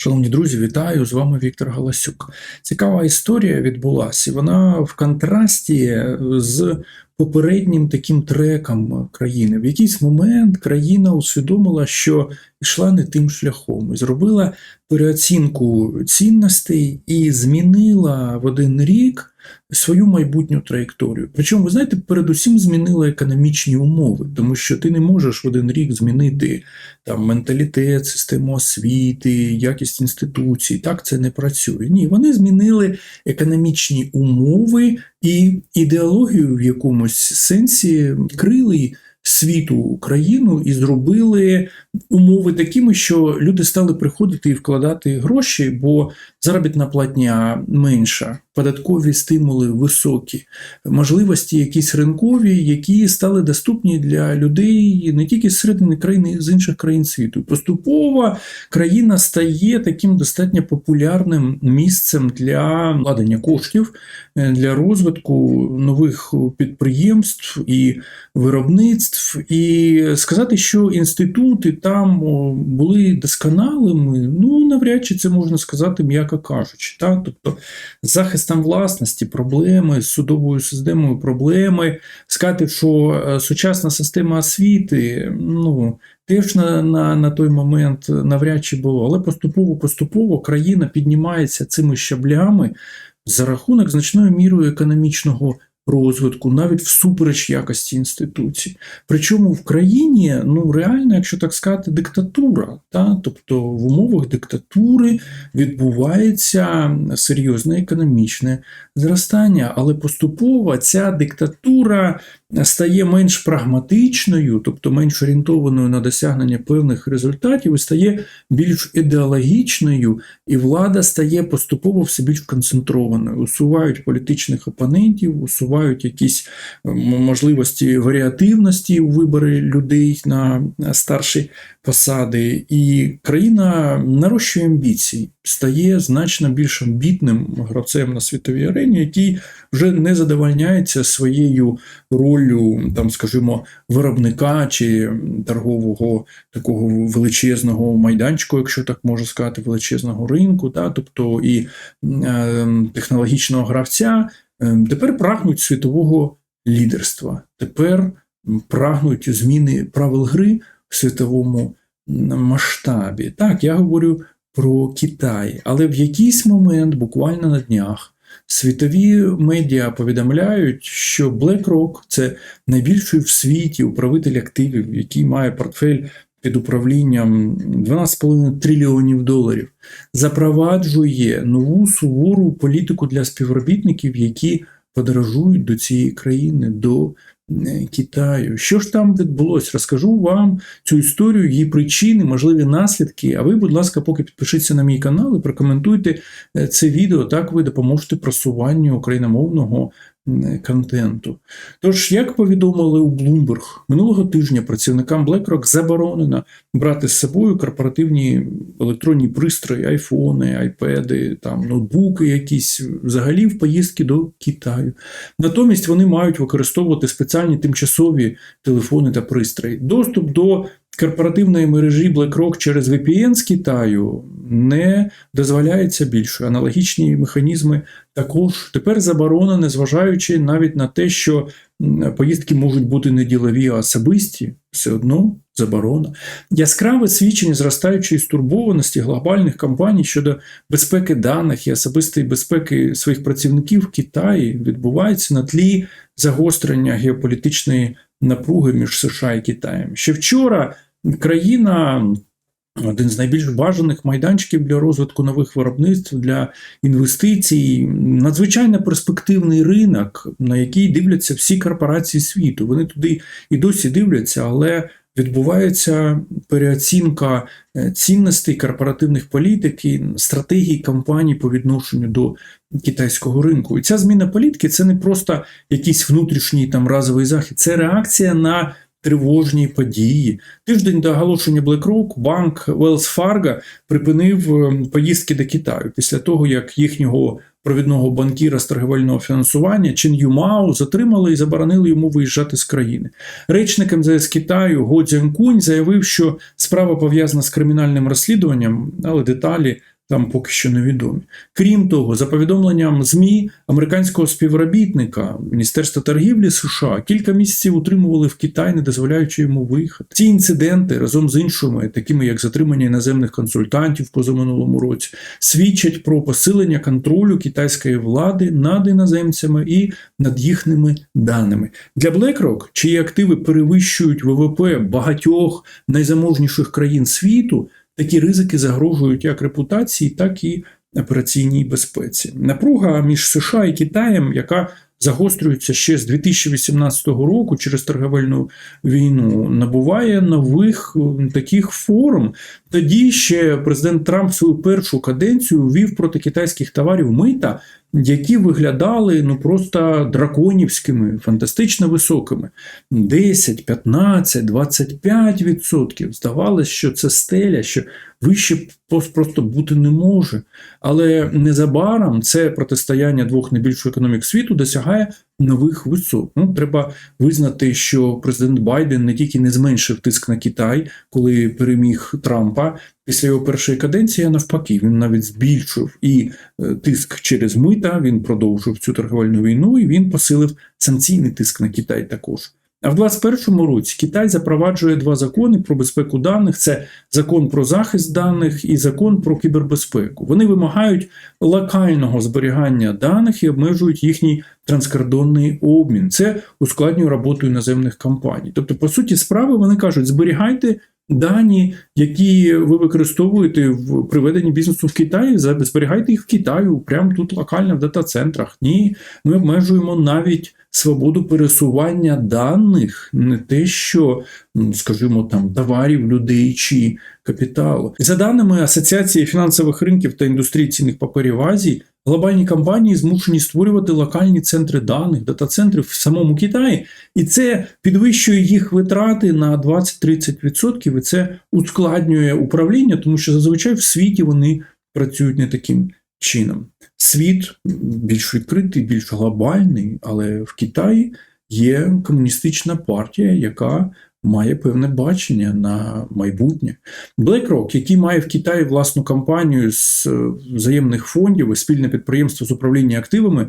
Шановні друзі, вітаю! З вами Віктор Галасюк. Цікава історія відбулася, вона в контрасті з попереднім таким треком країни. В якийсь момент країна усвідомила, що йшла не тим шляхом, і зробила переоцінку цінностей і змінила в один рік свою майбутню траєкторію. Причому, ви знаєте, передусім змінила економічні умови, тому що ти не можеш в один рік змінити там менталітет, систему освіти, якість інституцій. Так це не працює. Ні, вони змінили економічні умови і ідеологію в якомусь сенсі крили світу Україну і зробили умови такими, що люди стали приходити і вкладати гроші, бо заробітна платня менша, податкові стимули високі, можливості якісь ринкові, які стали доступні для людей не тільки з середини країни, з інших країн світу. Поступово країна стає таким достатньо популярним місцем для вкладення коштів, е, для розвитку нових підприємств і виробництв. І сказати, що інститути там були досконалими, ну навряд чи це можна сказати, м'яко кажучи. Так? Тобто захистом власності, проблеми з судовою системою, проблеми. Сказати, що е, сучасна система освіти, ну. Теж на на, на той момент навряд чи було, але поступово-поступово країна піднімається цими щаблями за рахунок значною мірою економічного розвитку, навіть всупереч якості інституцій. Причому в країні ну реально, якщо так сказати, диктатура. Та? Тобто в умовах диктатури відбувається серйозне економічне зростання, але поступово ця диктатура стає менш прагматичною, тобто менш орієнтованою на досягнення певних результатів, і стає більш ідеологічною, і влада стає поступово все більш концентрованою. Усувають політичних опонентів, усувають якісь можливості варіативності у виборі людей на старші посади, і країна нарощує амбіції, стає значно більш амбітним гравцем на світовій арені, який вже не задовольняється своєю ролью, там, скажімо, виробника чи торгового такого величезного майданчику, якщо так можна сказати, величезного ринку, та, тобто і е, технологічного гравця, е, тепер прагнуть світового лідерства, тепер прагнуть зміни правил гри в світовому масштабі. Так, я говорю про Китай, але в якийсь момент, буквально на днях, світові медіа повідомляють, що BlackRock – це найбільший в світі управитель активів, який має портфель. Під управлінням 12,5 трильйонів доларів запроваджує нову сувору політику для співробітників, які подорожують до цієї країни, до Китаю. Що ж там відбулося? Розкажу вам цю історію, її причини, можливі наслідки. А ви, будь ласка, поки підпишіться на мій канал і прокоментуйте е, це відео, так ви допоможете просуванню україномовного контенту. Тож, як повідомили у Bloomberg, минулого тижня працівникам BlackRock заборонено брати з собою корпоративні електронні пристрої, айфони, айпеди, там ноутбуки, якісь взагалі в поїздки до Китаю. Натомість вони мають використовувати спеціальні тимчасові телефони та пристрої. Доступ до корпоративної мережі BlackRock через VPN з Китаю не дозволяється більше. Аналогічні механізми також тепер заборонені, незважаючи навіть на те, що поїздки можуть бути не ділові, а особисті, все одно заборона. Яскраве свідчення зростаючої стурбованості глобальних компаній щодо безпеки даних і особистої безпеки своїх працівників в Китаї відбувається на тлі загострення геополітичної напруги між США і Китаєм. Ще вчора країна. Один з найбільш бажаних майданчиків для розвитку нових виробництв для інвестицій, надзвичайно перспективний ринок, на який дивляться всі корпорації світу. Вони туди і досі дивляться, але відбувається переоцінка е, цінностей корпоративних політик і стратегії компаній по відношенню до китайського ринку. І ця зміна політики це не просто якийсь внутрішній там разовий захід, це реакція на тривожні події. Тиждень до оголошення BlackRock банк Wells Fargo припинив е, поїздки до Китаю після того, як їхнього провідного банкіра з фінансування Чен Юмао затримали і заборонили йому виїжджати з країни. Речник МЗС Китаю Го Цзянькунь заявив, що справа пов'язана з кримінальним розслідуванням, але деталі там поки що невідомі. Крім того, за повідомленням ЗМІ американського співробітника Міністерства торгівлі США кілька місяців утримували в Китай, не дозволяючи йому виїхати. Ці інциденти разом з іншими, такими як затримання іноземних консультантів позаминулому році, свідчать про посилення контролю китайської влади над іноземцями і над їхніми даними. Для BlackRock, чиї активи перевищують ВВП багатьох найзаможніших країн світу, такі ризики загрожують як репутації, так і операційній безпеці. Напруга між США і Китаєм, яка загострюється ще з 2018 року через торговельну війну, набуває нових таких форм. Тоді ще президент Трамп свою першу каденцію ввів проти китайських товарів мита, які виглядали ну просто драконівськими, фантастично високими. 10, 15, 25 відсотків. Здавалось, що це стеля, що вище просто бути не може. Але незабаром це протистояння двох найбільших економік світу досягає нових висот. Ну, треба визнати, що президент Байден не тільки не зменшив тиск на Китай, коли переміг Трампа. Після його першої каденції, навпаки, він навіть збільшив і е, тиск через мита. Він продовжив цю торговельну війну, і він посилив санкційний тиск на Китай також. А в 2021 році Китай запроваджує два закони про безпеку даних: це закон про захист даних і закон про кібербезпеку. Вони вимагають локального зберігання даних і обмежують їхній транскордонний обмін. Це ускладнює роботу іноземних компаній. Тобто, по суті, справи вони кажуть: зберігайте. Дані, які ви використовуєте в приведенні бізнесу в Китаї, зберігайте їх в Китаю, прямо тут локально в дата-центрах. Ні, ми обмежуємо навіть свободу пересування даних, не те, що, ну, скажімо, там товарів, людей чи капіталу. За даними Асоціації фінансових ринків та індустрії цінних паперів Азії, глобальні компанії змушені створювати локальні центри даних, дата-центри в самому Китаї, і це підвищує їх витрати на 20-30%, і це ускладнює управління, тому що зазвичай в світі вони працюють не таким чином. Світ більш відкритий, більш глобальний, але в Китаї є комуністична партія, яка має певне бачення на майбутнє. BlackRock, який має в Китаї власну компанію з е, взаємних фондів і спільне підприємство з управління активами,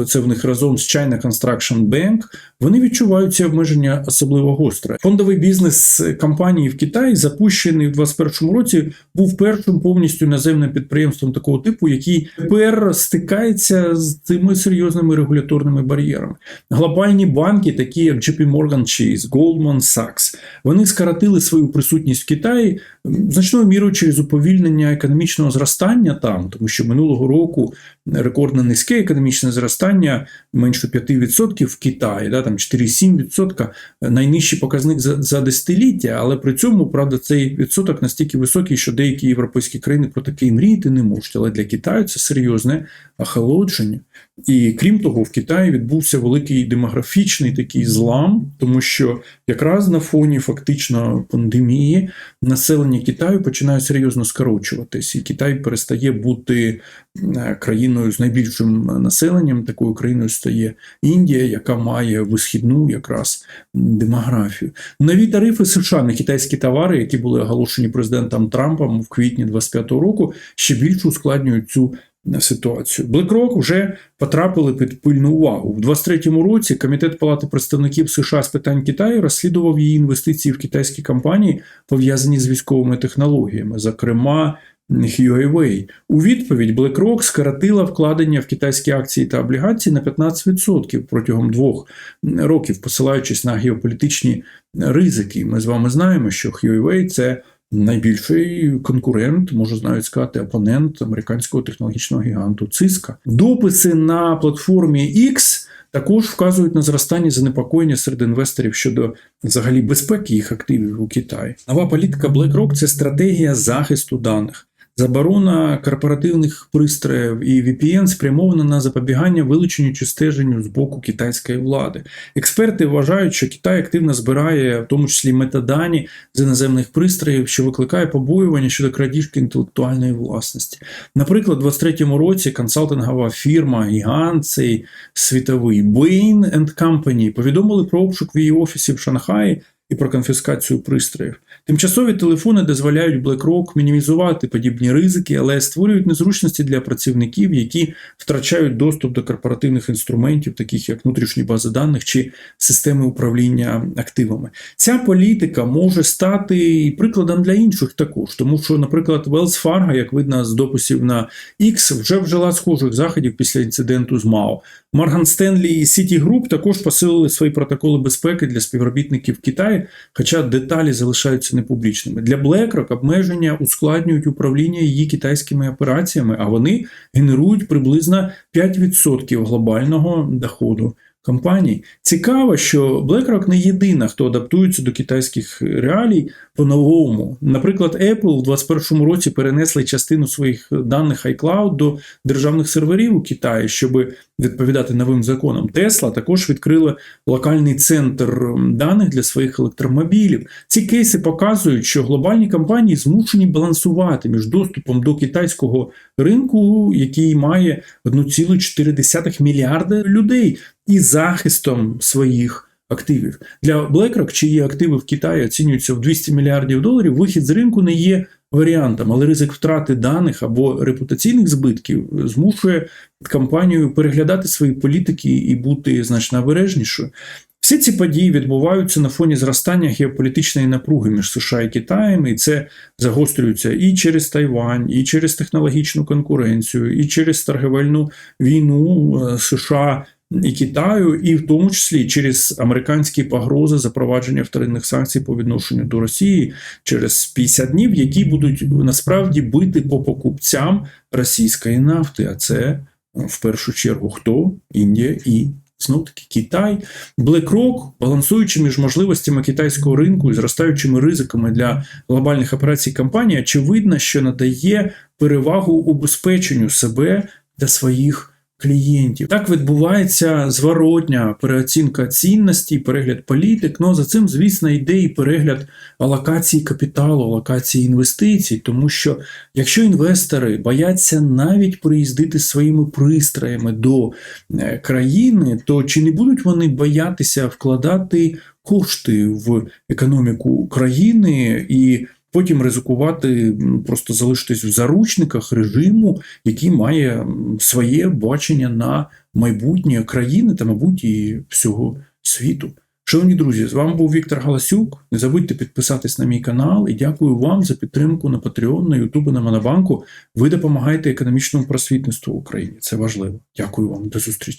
е, це в них разом з China Construction Bank, вони відчувають ці обмеження особливо гостро. Фондовий бізнес компанії в Китаї, запущений в 2021 році, був першим повністю наземним підприємством такого типу, який тепер стикається з цими серйозними регуляторними бар'єрами. Глобальні банки, такі як JP Morgan Chase, Goldman Sachs, вони скоротили свою присутність в Китаї значною мірою через уповільнення економічного зростання там, тому що минулого року рекордно низьке економічне зростання менше 5% в Китаї, да, там 4,7%, найнижчий показник за, за десятиліття, але при цьому, правда, цей відсоток настільки високий, що деякі європейські країни про таке мріяти не можуть. Але для Китаю це серйозне охолодження. І крім того, в Китаї відбувся великий демографічний такий злам, тому що якраз на фоні фактично пандемії населення Китаю починає серйозно скорочуватись, і Китай перестає бути країною з найбільшим населенням. Такою країною стає Індія, яка має висхідну якраз демографію. Нові тарифи США на китайські товари, які були оголошені президентом Трампом в квітні 2025 року, ще більше ускладнюють цю ситуацію. BlackRock вже потрапили під пильну увагу. У 2023 році Комітет Палати представників США з питань Китаю розслідував її інвестиції в китайські компанії, пов'язані з військовими технологіями, зокрема. Huawei. У відповідь BlackRock скоротила вкладення в китайські акції та облігації на 15% протягом двох років, посилаючись на геополітичні ризики. Ми з вами знаємо, що Huawei – це найбільший конкурент, можу навіть сказати, опонент американського технологічного гіганту Cisco. Дописи на платформі X також вказують на зростання занепокоєння серед інвесторів щодо взагалі безпеки їх активів у Китаї. Нова політика BlackRock – це стратегія захисту даних. Заборона корпоративних пристроїв і VPN спрямована на запобігання вилученню чи стеженню з боку китайської влади. Експерти вважають, що Китай активно збирає, в тому числі метадані з іноземних пристроїв, що викликає побоювання щодо крадіжки інтелектуальної власності. Наприклад, у 2023 році консалтингова фірма гігант цей світовий Bain Company повідомили про обшук в її офісі в Шанхаї і про конфіскацію пристроїв. Тимчасові телефони дозволяють BlackRock мінімізувати подібні ризики, але створюють незручності для працівників, які втрачають доступ до корпоративних інструментів, таких як внутрішні бази даних чи системи управління активами. Ця політика може стати і прикладом для інших також, тому що, наприклад, Wells Fargo, як видно з дописів на X, вже вжила схожих заходів після інциденту з МАО. Morgan Stanley і Citigroup також посилили свої протоколи безпеки для співробітників Китаю, хоча деталі залишаються непублічними. Для BlackRock обмеження ускладнюють управління її китайськими операціями, а вони генерують приблизно 5% глобального доходу. Компаній цікаво, що BlackRock не єдина, хто адаптується до китайських реалій по-новому. Наприклад, Apple у 2021 році перенесли частину своїх даних iCloud до державних серверів у Китаї, щоб відповідати новим законам. Tesla також відкрила локальний центр даних для своїх електромобілів. Ці кейси показують, що глобальні компанії змушені балансувати між доступом до китайського ринку, який має 1,4 мільярда людей, і захистом своїх активів. Для BlackRock, чиї активи в Китаї оцінюються в 200 мільярдів доларів, вихід з ринку не є варіантом, але ризик втрати даних або репутаційних збитків змушує компанію переглядати свої політики і бути значно обережнішою. Всі ці події відбуваються на фоні зростання геополітичної напруги між США і Китаєм, і це загострюється і через Тайвань, і через технологічну конкуренцію, і через торговельну війну е, США і Китаю, і в тому числі через американські погрози запровадження вторинних санкцій по відношенню до Росії через 50 днів, які будуть насправді бити по покупцям російської нафти. А це в першу чергу хто Індія і знов таки Китай, BlackRock, балансуючи між можливостями китайського ринку і зростаючими ризиками для глобальних операцій компанії, очевидно, що надає перевагу убезпеченню себе для своїх клієнтів. Так відбувається зворотня переоцінка цінностей, перегляд політик. Ну за цим, звісно, йде і перегляд алокації капіталу, алокації інвестицій, тому що якщо інвестори бояться навіть приїздити своїми пристроями до е, країни, то чи не будуть вони боятися вкладати кошти в економіку країни і потім ризикувати, просто залишитись в заручниках режиму, який має своє бачення на майбутнє країни та, мабуть, і всього світу. Шановні друзі, з вами був Віктор Галасюк. Не забудьте підписатись на мій канал і дякую вам за підтримку на Patreon, на YouTube, на Монобанку. Ви допомагаєте економічному просвітництву в Україні. Це важливо. Дякую вам, до зустрічі.